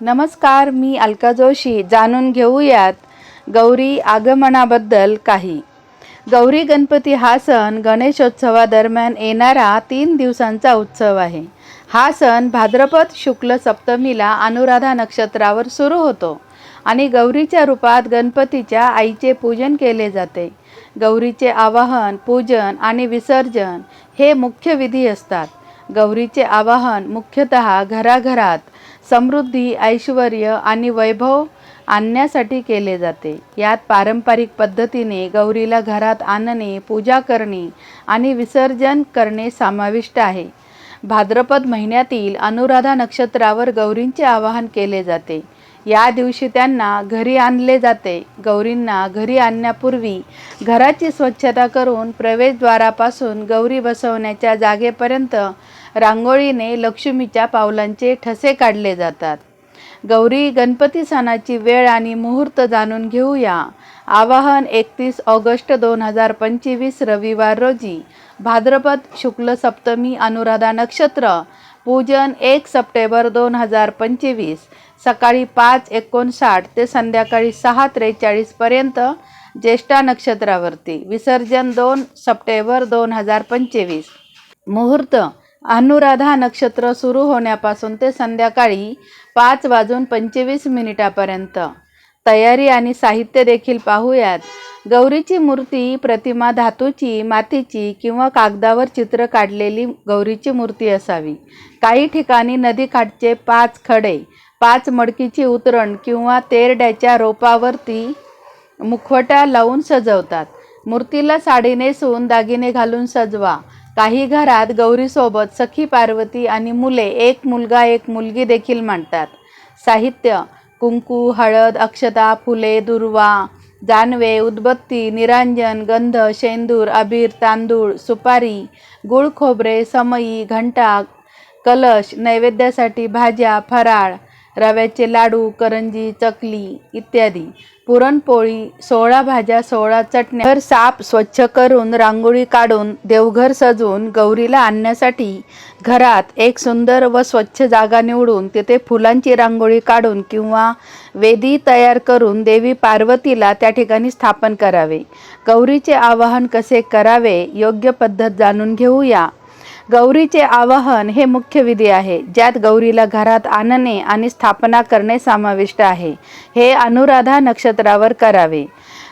नमस्कार मी अलका जोशी. जाणून घेऊयात गौरी आगमनाबद्दल काही. गौरी गणपती हा सण गणेशोत्सवादरम्यान येणारा तीन दिवसांचा उत्सव आहे. हा सण भाद्रपद शुक्ल सप्तमीला अनुराधा नक्षत्रावर सुरू होतो आणि गौरीच्या रूपात गणपतीच्या आईचे पूजन केले जाते. गौरीचे आवाहन पूजन आणि विसर्जन हे मुख्य विधी असतात. गौरीचे आवाहन मुख्यतः घराघरात समृद्धी ऐश्वर आणि वैभव आणण्यासाठी केले जाते. यात पारंपरिक पद्धतीने गौरीला घरात आणणे पूजा करणे आणि विसर्जन करणे समाविष्ट आहे. भाद्रपद महिन्यातील अनुराधा नक्षत्रावर गौरींचे आवाहन केले जाते. या दिवशी त्यांना घरी आणले जाते. गौरींना घरी आणण्यापूर्वी घराची स्वच्छता करून प्रवेशद्वारापासून गौरी बसवण्याच्या जागेपर्यंत रांगोळीने लक्ष्मीच्या पावलांचे ठसे काढले जातात. गौरी गणपती सणाची वेळ आणि मुहूर्त जाणून घेऊया. आवाहन एकतीस ऑगस्ट दोन हजार पंचवीस रविवार रोजी भाद्रपद शुक्ल सप्तमी अनुराधा नक्षत्र. पूजन एक सप्टेंबर दोन हजार पंचवीस सकाळी पाच एकोणसाठ ते संध्याकाळी सहा त्रेचाळीसपर्यंत ज्येष्ठा नक्षत्रावरती. विसर्जन दोन सप्टेंबर दोन हजार पंचवीस. मुहूर्त अनुराधा नक्षत्र सुरू होण्यापासून ते संध्याकाळी पाच वाजून पंचवीस मिनिटापर्यंत. तयारी आणि साहित्य देखील पाहूयात. गौरीची मूर्ती प्रतिमा धातूची मातीची किंवा कागदावर चित्र काढलेली गौरीची मूर्ती असावी. काही ठिकाणी नदीकाठचे पाच खडे पाच मडकीची उतरण किंवा तेरड्याच्या रोपावरती मुखवटा लावून सजवतात. मूर्तीला साडी नेसून दागिने घालून सजवा. काही घरात गौरीसोबत सखी पार्वती आणि मुले एक मुलगा एक मुलगी देखील मांडतात साहित्य कुंकू हळद अक्षता फुले दुर्वा जानवे उदबत्ती निरांजन गंध शेंदूर अबीर तांदूळ सुपारी गुळ खोबरे समई घंटा कलश नैवेद्यासाठी भाज्या फराळ रव्याचे लाडू करंजी चकली इत्यादी. पुरणपोळी सोळा भाज्या सोळा चटण्या. घर साप स्वच्छ करून रांगोळी काढून देवघर सजवून गौरीला आणण्यासाठी घरात एक सुंदर व स्वच्छ जागा निवडून तिथे फुलांची रांगोळी काढून किंवा वेदी तयार करून देवी पार्वतीला त्या ठिकाणी स्थापन करावे. गौरीचे आवाहन कसे करावे योग्य पद्धत जाणून घेऊया. गौरीचे आवाहन हे मुख्य विधी आहे ज्यात गौरीला घरात आणणे आणि स्थापना करणे समाविष्ट आहे. हे अनुराधा नक्षत्रावर करावे.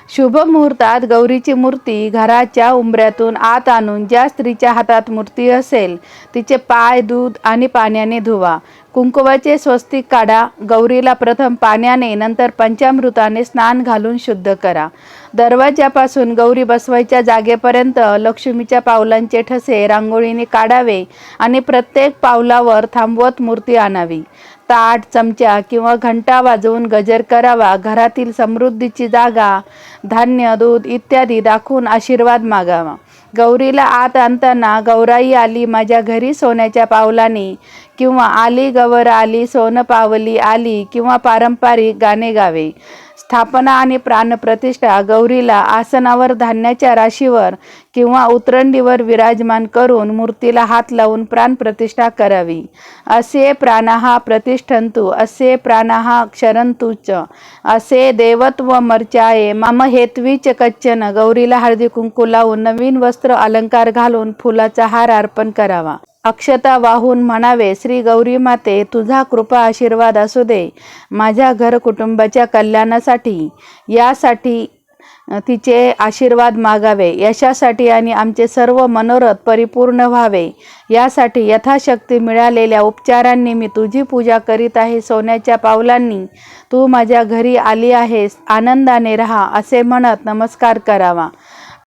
शुभ मुहूर्तात गौरीची मूर्ती घराच्या उंबऱ्यातून आत आणून ज्या स्त्रीच्या हातात मूर्ती असेल तिचे पाय दूध आणि पाण्याने धुवा. कुंकुवाचे स्वस्तिक काढा गौरीला प्रथम पाण्याने नंतर पंचामृताने स्नान घालून शुद्ध करा. दरवाज्यापासून गौरी बसवायच्या जागेपर्यंत लक्ष्मीच्या पावलांचे ठसे रांगोळीने काढावे आणि प्रत्येक पावलावर थांबवत मूर्ती आणावी. ताट चमचा किंवा घंटा वाजवून गजर करावा घरातील समृद्धीची जागा धान्य दूध इत्यादी दाखवून आशीर्वाद मागावा. गौरीला आत आणताना गौराई आली माझ्या घरी सोन्याच्या पावलाने. किंवा आली गवर आली सोन पावली आली किंवा पारंपरिक गाणे गावे. स्थापना आणि प्राणप्रतिष्ठा गौरीला आसनावर धान्याच्या राशीवर किंवा उतरंडीवर विराजमान करून मूर्तीला हात लावून प्राणप्रतिष्ठा करावी. असे प्राणहा प्रतिष्ठंतु असे प्राणहा क्षरंतुच असे देवत्व मर्चाये मम हेत्वीच कच्चन गौरीला हळदी कुंकू लावून नवीन वस्त्र अलंकार घालून फुलाचा हार अर्पण करावा. अक्षता वाहून म्हणावे श्री गौरी माते तुझा कृपा आशीर्वाद असू दे. माझ्या घर कुटुंबाच्या कल्याणासाठी यासाठी तिचे आशीर्वाद मागावे. यशासाठी आणि आमचे सर्व मनोरथ परिपूर्ण व्हावे. यासाठी यथाशक्ती मिळालेल्या उपचारांनी मी तुझी पूजा करीत आहे सोन्याच्या पावलांनी. तू माझ्या घरी आली आहेस आनंदाने राहा असे म्हणत नमस्कार करावा.